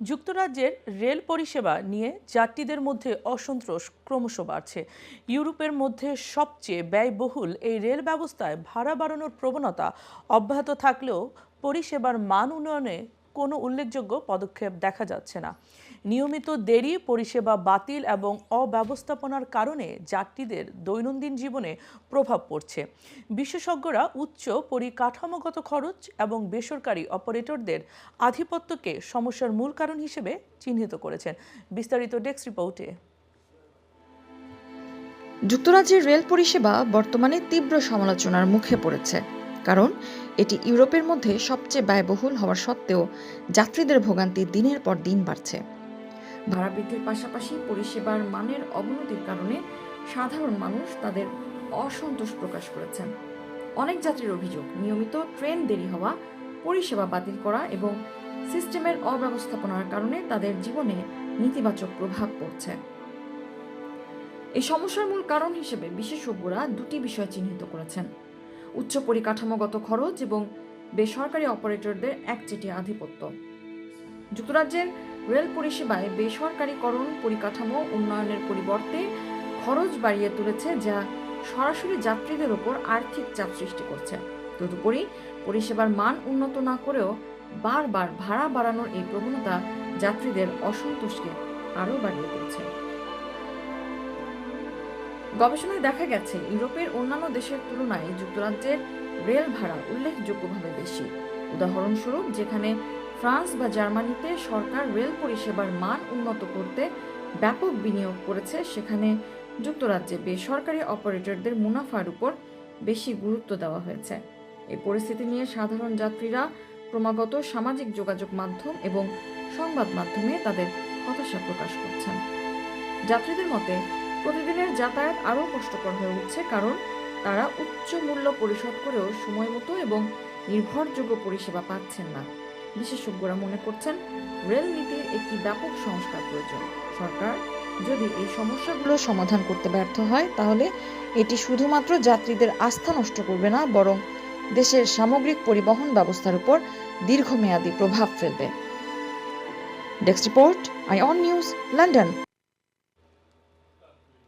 যুক্তরাজ্যের রেল পরিষেবা নিয়ে যাত্রীদের মধ্যে অসন্তোষ ক্রমশ বাড়ছে। ইউরোপের মধ্যে সবচেয়ে ব্যয়বহুল এই রেল ব্যবস্থায় ভাড়া বাড়ানোর প্রবণতা অব্যাহত থাকলেও পরিষেবার মান উন্নয়নে কোনো উল্লেখযোগ্য পদক্ষেপ দেখা যাচ্ছে না। নিয়মিত দেরি, পরিষেবা বাতিল এবং অব্যবস্থাপনার কারণে যাত্রীদের দৈনন্দিন জীবনে প্রভাব পড়ছে। বিশেষজ্ঞরা উচ্চ পরিকাঠামোগত খরচ এবং বেসরকারি অপারেটরদের আধিপত্যকে সমস্যার মূল কারণ হিসেবে চিহ্নিত করেছেন। বিস্তারিত ডেস্ক রিপোর্টে। যুক্তরাজ্যের রেল পরিষেবা বর্তমানে তীব্র সমালোচনার মুখে পড়েছে, কারণ এটি ইউরোপের মধ্যে সবচেয়ে ব্যয়বহুল হওয়া সত্ত্বেও যাত্রীদের ভোগান্তি দিনের পর দিন বাড়ছে। ভাড়া বৃদ্ধির পাশাপাশি পরিষেবার মানের অবনতির কারণে সাধারণ মানুষ তাদের অসন্তোষ প্রকাশ করেছেন। অনেক যাত্রীর অভিযোগ, নিয়মিত ট্রেন দেরি হওয়া, পরিষেবা বাতিল করা এবং সিস্টেমের অব্যবস্থাপনার কারণে তাদের জীবনে নেতিবাচক প্রভাব পড়ছে। এই সমস্যার মূল কারণ হিসেবে বিশেষজ্ঞরা দুটি বিষয় চিহ্নিত করেছেন। উচ্চ পরিকাঠামোগত খরচ এবং বেসরকারি অপারেটরদের একচেটিয়া আধিপত্য। যুক্তরাজ্যের রেল পরিষেবায় বেসরকারীকরণ, পরিকাঠামো উন্নয়নের পরিবর্তে খরচ বাড়িয়ে তুলেছে যা সরাসরি যাত্রীদের ওপর আর্থিক চাপ সৃষ্টি করছে। তদুপরি পরিষেবার মান উন্নত না করেও বারবার ভাড়া বাড়ানোর এই প্রবণতা যাত্রীদের অসন্তোষকে আরও বাড়িয়ে তুলছে। গবেষণায় দেখা গেছে, ইউরোপের অন্যান্য দেশের তুলনায় যুক্তরাজ্যের রেল ভাড়া উল্লেখযোগ্যভাবে বেশি। উদাহরণস্বরূপ, যেখানে ফ্রান্স বা জার্মানিতে সরকার রেল পরিষেবার মান উন্নত করতে ব্যাপক বিনিয়োগ করেছে, সেখানে যুক্তরাজ্যে বেসরকারি অপারেটরদের মুনাফার উপর বেশি গুরুত্ব দেওয়া হয়েছে। এই পরিস্থিতি নিয়ে সাধারণ যাত্রীরা ক্রমাগত সামাজিক যোগাযোগ মাধ্যম এবং সংবাদ মাধ্যমে তাদের হতাশা প্রকাশ করছেন। যাত্রীদের মতে প্রতিদিনের যাতায়াত আরও কষ্টকর হয়ে উঠছে কারণ তারা উচ্চ মূল্য পরিশোধ করেও সময় মতো এবং নির্ভরযোগ্য পরিষেবা পাচ্ছেন না। বিশেষজ্ঞরা মনে করছেন রেল নীতির একটি ব্যাপক সংস্কার প্রয়োজন। সরকার যদি এই সমস্যাগুলো সমাধান করতে ব্যর্থ হয়, তাহলে এটি শুধুমাত্র যাত্রীদের আস্থা নষ্ট করবে না, বরং দেশের সামগ্রিক পরিবহন ব্যবস্থার উপর দীর্ঘমেয়াদী প্রভাব ফেলবে। Desk report eye on news, London.